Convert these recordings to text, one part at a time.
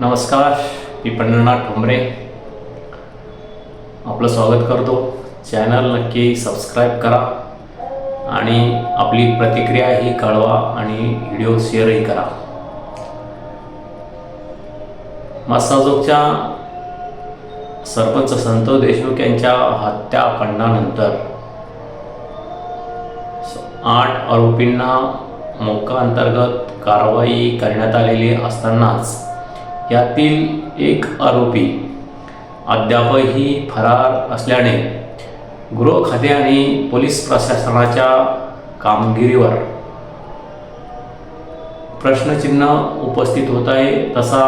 नमस्कार मी पंढरनाथ ठोंबरे. आपलं स्वागत करतो. चॅनल नक्की सबस्क्राईब करा. आणि आपली प्रतिक्रियाही कळवा आणि व्हिडिओ शेअरही करा. मस्साजोगच्या सरपंच संतोष देशमुख यांच्या हत्याकांडानंतर आठ आरोपींना मोका अंतर्गत कारवाई करण्यात आलेली असतानाच यातील एक आरोपी अद्यापही फरार असल्याने गृह खाते आणि पोलीस प्रशासनाच्या कामगिरीवर प्रश्नचिन्ह उपस्थित होत आहे तसा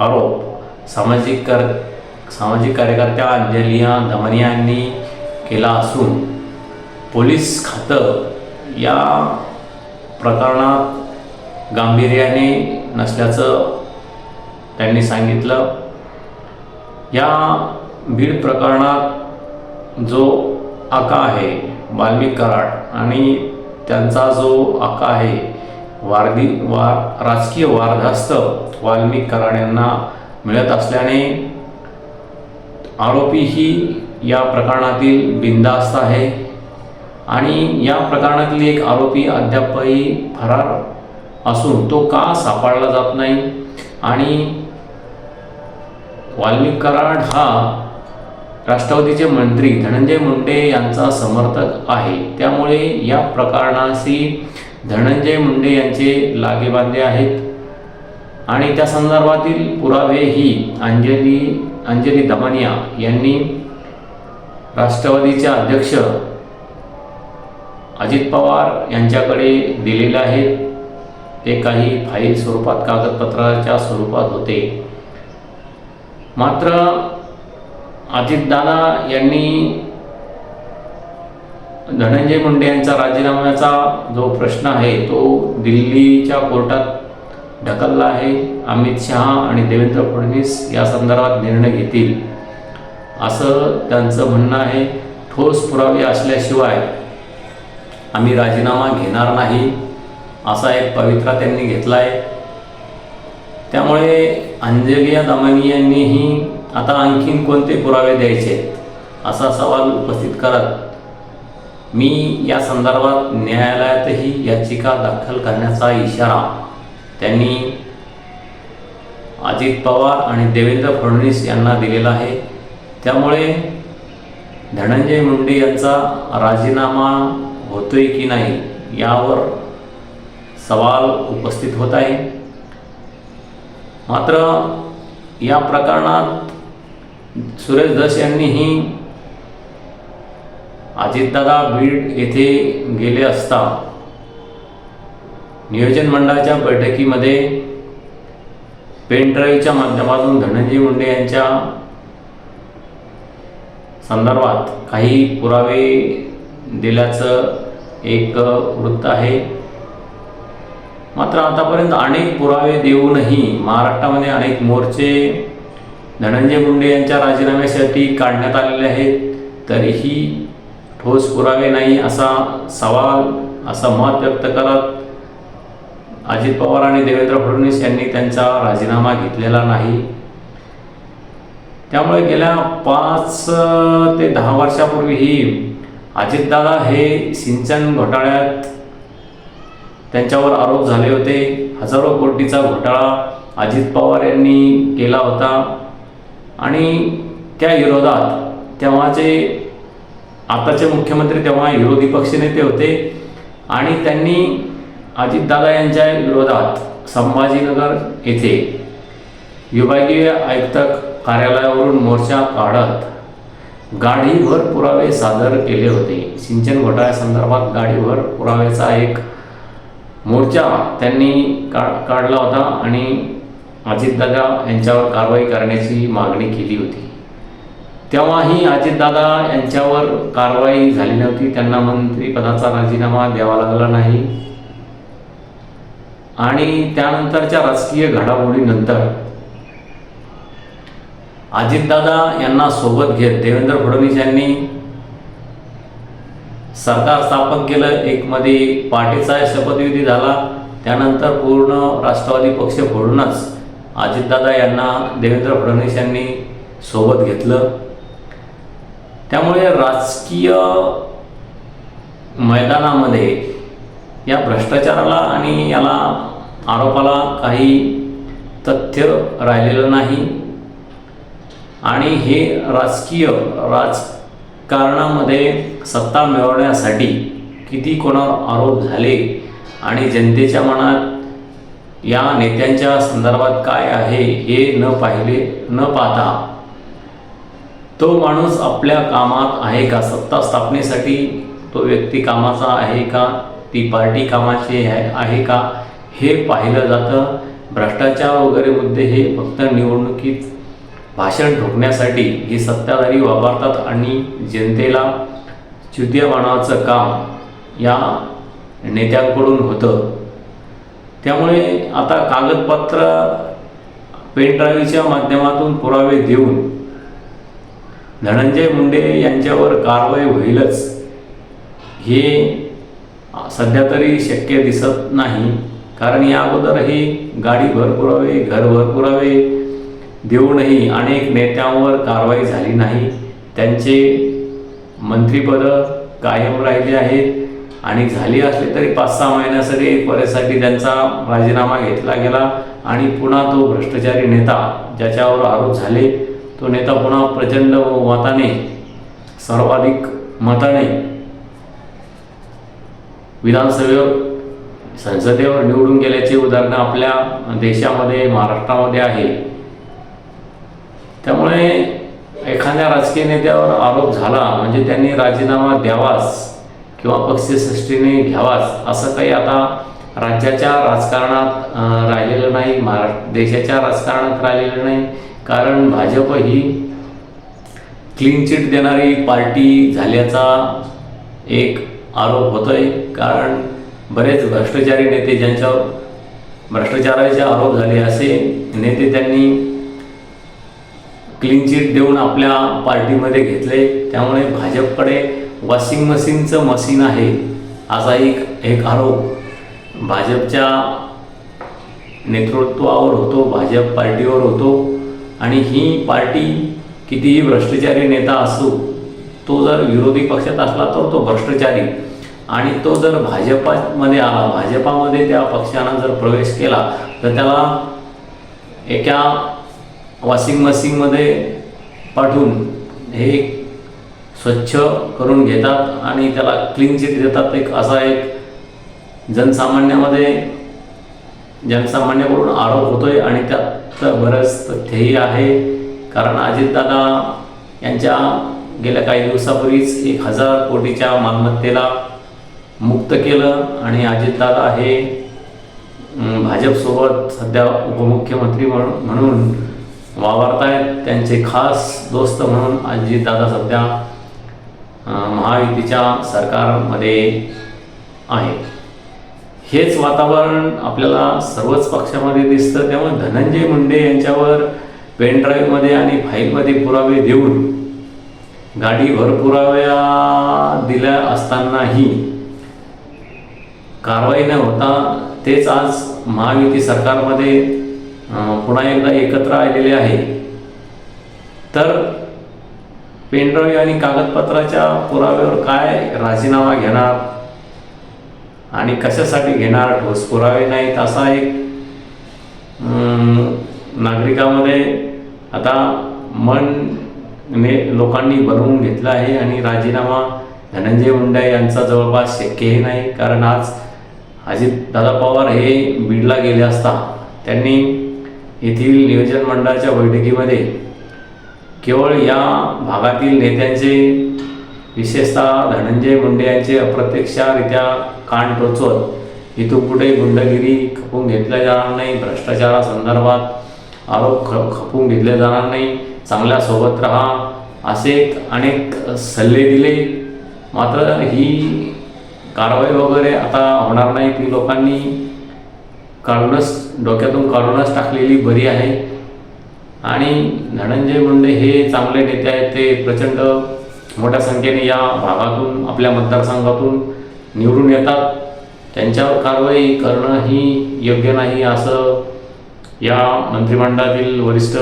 आरोप सामाजिक कर सामाजिक कार्यकर्त्या अंजलिया दमनिया यांनी केला असून पोलीस खातं या प्रकरणात गांभीर्याने नसल्याचं त्यांनी सांगितलं या बीड प्रकरणात जो आका आहे वाल्मिक कराड आणि त्यांचा जो आका आहे वारदी वार राजकीय वारधास्त वाल्मिक कराड यांना मिळत असल्याने आरोपी ही या प्रकरणातील बिंदास्त आहे. आणि या प्रकरणातील एक आरोपी अद्यापही फरार असून तो का सापडला जात नाही? आणि वाल्मिक कराड हा राष्ट्रवादीचे मंत्री धनंजय मुंडे यांचा समर्थक आहे. त्यामुळे या प्रकरणाशी धनंजय मुंडे यांचे लागेबांधे आहेत. आणि त्या संदर्भातील पुरावेही अंजली अंजली दमानिया यांनी राष्ट्रवादीचे अध्यक्ष अजित पवार यांच्याकडे दिलेले आहेत. ते काही फाईल स्वरूपात कागदपत्राच्या स्वरूपात होते. मात्र अजितदादा यांनी धनंजय मुंडे यांचा राजीनाम्याचा जो प्रश्न आहे तो दिल्लीच्या कोर्टात ढकलला आहे. अमित शहा आणि देवेंद्र फडणवीस या संदर्भात निर्णय घेतील असं त्यांचं म्हणणं आहे. ठोस पुरावे असल्याशिवाय आम्ही राजीनामा घेणार नाही असा एक पवित्रा त्यांनी घेतला आहे त्यामुळे अंजलिया दामानी यांनीही आता आणखीन कोणते पुरावे द्यायचे असा सवाल उपस्थित करत मी या संदर्भात न्यायालयातही याचिका दाखल करण्याचा इशारा त्यांनी अजित पवार आणि देवेंद्र फडणवीस यांना दिलेला आहे. त्यामुळे धनंजय मुंडे यांचा राजीनामा होतोय की नाही यावर सवाल उपस्थित होत आहे. मात्र या प्रकरणात सुरेश दस यांनीही अजितदादा बीड येथे गेले असता नियोजन मंडळाच्या बैठकीमध्ये पेन ड्राईव्हच्या माध्यमातून धनंजय मुंडे यांच्या संदर्भात काही पुरावे दिल्याचं एक वृत्त आहे. मात्र आतापर्यंत अनेक पुरावे देऊनही महाराष्ट्रामध्ये अनेक मोर्चे धनंजय मुंडे यांच्या राजीनाम्यासाठी काढण्यात आलेले आहेत. तरीही ठोस पुरावे नाही असा सवाल असं मत व्यक्त करत अजित पवार आणि देवेंद्र फडणवीस यांनी त्यांचा राजीनामा घेतलेला नाही. त्यामुळे गेल्या पाच ते दहा वर्षापूर्वीही अजितदादा हे सिंचन घोटाळ्यात त्यांच्यावर आरोप झाले होते. हजारो कोटीचा घोटाळा अजित पवार यांनी केला होता. आणि त्या विरोधात तेव्हाचे आताचे मुख्यमंत्री तेव्हा विरोधी पक्षनेते होते. आणि त्यांनी अजितदादा यांच्या विरोधात संभाजीनगर येथे विभागीय आयुक्त कार्यालयावरून मोर्चा काढत गाडीभर पुरावे सादर केले होते. सिंचन घोटाळ्यासंदर्भात गाडीभर पुराव्याचा एक मोर्चा त्यांनी का काढला होता आणि अजितदादा यांच्यावर कारवाई करण्याची मागणी केली होती. तेव्हाही अजितदादा यांच्यावर कारवाई झाली नव्हती. त्यांना मंत्रिपदाचा राजीनामा द्यावा लागला नाही. आणि त्यानंतरच्या राजकीय घडामोडीनंतर अजितदादा यांना सोबत घेत देवेंद्र फडणवीस यांनी सरकार स्थापन केलं एक मध्ये पार्टीचा शपथविधी झाला त्यानंतर पूर्ण राष्ट्रवादी पक्ष फोडूनच अजितदादा यांना देवेंद्र फडणवीस यांनी सोबत घेतलं. त्यामुळे राजकीय मैदानामध्ये या भ्रष्टाचाराला आणि याला आरोपाला काही तथ्य राहिलेलं नाही. आणि हे राजकीय राज राजकारणामध्ये सत्ता मिळवण्यासाठी किती कोणावर आरोप झाले आणि जनतेच्या मनात या नेत्यांच्या संदर्भात काय आहे हे न पाहिले न पाहता तो माणूस आपल्या कामात आहे का? सत्ता स्थापनेसाठी तो व्यक्ती कामाचा आहे का? ती पार्टी कामाची आहे आहे का? हे पाहिलं जातं. भ्रष्टाचार वगैरे मुद्दे हे फक्त निवडणुकीत भाषण ठोकण्यासाठी हे सत्ताधारी वापरतात आणि जनतेला चुतिया बनवायचं काम या नेत्यांकडून होतं. त्यामुळे आता कागदपत्र पेनड्राईव्हच्या माध्यमातून पुरावे देऊन धनंजय मुंडे यांच्यावर कारवाई होईलच हे सध्या तरी शक्य दिसत नाही. कारण या अगोदरही गाडी भर पुरावे घर भर पुरावे देऊनही अनेक नेत्यांवर कारवाई झाली नाही. त्यांचे मंत्रिपदं कायम राहिले आहेत आणि झाली असली तरी पाच सहा महिन्यासाठी परेसाठी त्यांचा राजीनामा घेतला गेला आणि पुन्हा तो भ्रष्टाचारी नेता ज्याच्यावर आरोप झाले तो नेता पुन्हा प्रचंड मताने सर्वाधिक मताने विधानसभेवर संसदेवर निवडून गेल्याची उदाहरणं आपल्या देशामध्ये महाराष्ट्रामध्ये आहे. त्यामुळे एखाद्या राजकीय नेत्यावर आरोप झाला म्हणजे त्यांनी राजीनामा द्यावाच किंवा पक्षसृष्टीने घ्यावाच असं काही आता राज्याच्या राजकारणात राहिलेलं नाही महाराष्ट्र देशाच्या राजकारणात राहिलेलं नाही. कारण भाजप ही क्लीन चिट देणारी पार्टी झाल्याचा एक आरोप होतोय. कारण बरेच भ्रष्टाचारी नेते ज्यांच्यावर भ्रष्टाचाराचे आरोप झाले असे नेते त्यांनी क्लीन चिट देऊन आपल्या पार्टीमध्ये घेतले. त्यामुळे भाजपकडे वॉशिंग मशीनचं मशीन आहे. असा एक एक आरोप भाजपच्या नेतृत्वावर होतो भाजप पार्टीवर होतो. आणि ही पार्टी कितीही भ्रष्टाचारी नेता असो तो जर विरोधी पक्षात असला तर तो भ्रष्टाचारी. आणि तो जर भाजपामध्ये आला भाजपामध्ये त्या पक्षानं जर प्रवेश केला तर त्याला एका वॉशिंग मशीनमध्ये पाठवून हे स्वच्छ करून घेतात आणि त्याला क्लीन चिट देतात. एक असा एक जनसामान्यामध्ये जनसामान्याकडून आरोप होतोय आणि त्यात बरंच तथ्यही आहे. कारण अजितदादा यांच्या गेल्या काही दिवसापूर्वीच एक हजार कोटीच्या मालमत्तेला मुक्त केलं आणि अजितदादा हे भाजपसोबत सध्या उपमुख्यमंत्री म्हणून वावरतायत. त्यांचे खास दोस्त म्हणून अजितदादा सध्या महायुतीच्या सरकारमध्ये आहे. हेच वातावरण आपल्याला सर्वच पक्षामध्ये दिसतं. त्यामुळे धनंजय मुंडे यांच्यावर पेनड्राईव्हमध्ये आणि फाईलमध्ये पुरावे देऊन गाडी भरपुराव्या दिल्या असतानाही कारवाई न होता तेच आज महायुती सरकारमध्ये पुन्हा एकदा एकत्र आलेले आहे. तर पेनड्राईव्ह आणि कागदपत्राच्या पुराव्यावर काय राजीनामा घेणार? आणि कशासाठी घेणार ठोस पुरावे नाहीत? असा एक नागरिकामध्ये आता मन ने लोकांनी बनवून घेतला आहे आणि राजीनामा धनंजय मुंडे यांचा जवळपास शक्यही नाही. कारण आज अजित दादा पवार हे बीडला गेले असता त्यांनी येथील नियोजन मंडळाच्या बैठकीमध्ये केवळ या भागातील नेत्यांचे विशेषतः धनंजय मुंडे यांचे अप्रत्यक्षरित्या कान टोचवत इथून कुठे गुंडगिरी खपून घेतल्या जाणार नाही भ्रष्टाचारासंदर्भात आरोप ख खपून घेतले जाणार नाही चांगल्या सोबत राहा असे अनेक सल्ले दिले. मात्र ही कारवाई वगैरे आता होणार नाही ती लोकांनी काढूनच डोक्यातून काढूनच टाकलेली बरी आहे. आणि धनंजय मुंडे हे चांगले नेते आहेत. ते प्रचंड मोठ्या संख्येने या भागातून आपल्या मतदारसंघातून निवडून येतात. त्यांच्यावर कारवाई करणं ही योग्य नाही असं या मंत्रिमंडळातील वरिष्ठ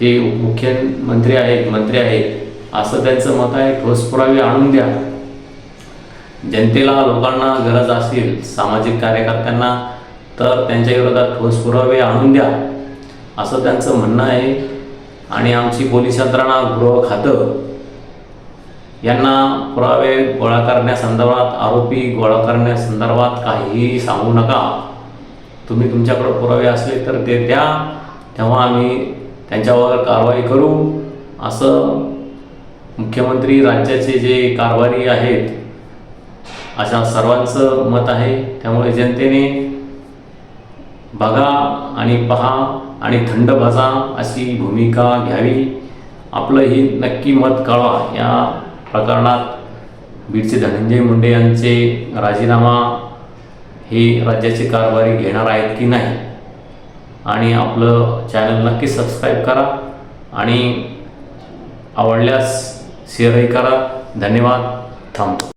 जे मुख्यमंत्री आहेत मंत्री आहेत असं त्यांचं मत आहे. ठोस पुरावे आणून द्या. जनतेला लोकांना गरज असेल सामाजिक कार्यकर्त्यांना तर त्यांच्या विरोधात ठोस पुरावे आणून द्या असं त्यांचं म्हणणं आहे. आणि आमची पोलीस यंत्रणा गृह खातं यांना पुरावे गोळा करण्यासंदर्भात आरोपी गोळा करण्यासंदर्भात काहीही सांगू नका. तुम्ही तुमच्याकडे पुरावे असले तर ते द्या. तेव्हा आम्ही त्यांच्यावर कारवाई करू. असं मुख्यमंत्री राज्याचे जे कारभारी आहेत अशा सर्वांचं मत आहे. त्यामुळे जनतेने बघा आणि पहा आणि थंड बसा अशी भूमिका घ्यावी. आपलं हे नक्की मत कळवा या प्रकरणात. बीडचे धनंजय मुंडे यांचे राजीनामा हे राज्याचे कारभारी घेणार आहेत की नाही? आणि आपलं चॅनल नक्की सबस्क्राईब करा आणि आवडल्यास शेअरही करा. धन्यवाद. थांबतो.